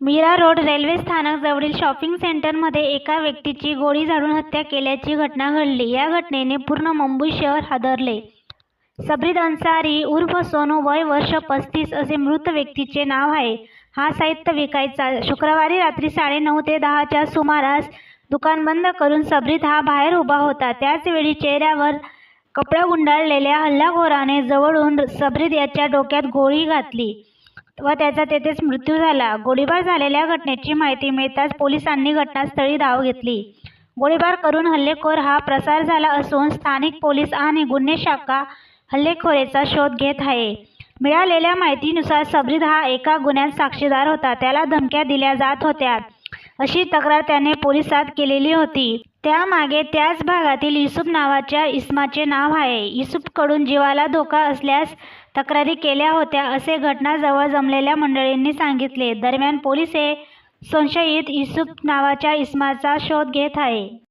Mira road railway स्थानक जवळील shopping सेंटरमध्ये एका व्यक्तीची गोळी झाडून हत्या केल्याची घटना घडली. या घटनेने पूर्ण मुंबई शहर हादरले. सबरीद अन्सारी उर्फ सोनू वय वर्ष पस्तीस असे मृत व्यक्तीचे नाव आहे. हा साहित्य विकायचा. शुक्रवारी रात्री साडेनऊ ते दहाच्या सुमारास दुकान बंद करून सबरीद हा बाहेर उभा होता. त्याचवेळी चेहऱ्यावर कपडा गुंडाळलेल्या हल्लाखोराने जवळून सबरीद याच्या डोक्यात गोळी घातली. व त्याचा तेथेच मृत्यू झाला. गोळीबार झालेल्या घटनेची माहिती मिळताच पोलिसांनी घटनास्थळी धाव घेतली. गोळीबार करून हल्लेखोर हा प्रसार झाला असून स्थानिक पोलीस आणि गुन्हे शाखा हल्लेखोरेचा शोध घेत आहे. मिळालेल्या माहितीनुसार सबरीद हा एका गुन्ह्यात साक्षीदार होता. त्याला धमक्या दिल्या जात होत्या. अशी तक्रार त्याने पोलिसात केलेली होती. त्यामागे त्याच भागातील युसुफ नावाच्या इसमाचे नाव आहे. युसुफकडून जीवाला धोका असल्यास तक्रारी केल्या होत्या असे घटनाजवळ जमलेल्या मंडळींनी सांगितले. दरम्यान पोलीस हे संशयित युसुफ नावाच्या इसमाचा शोध घेत आहे.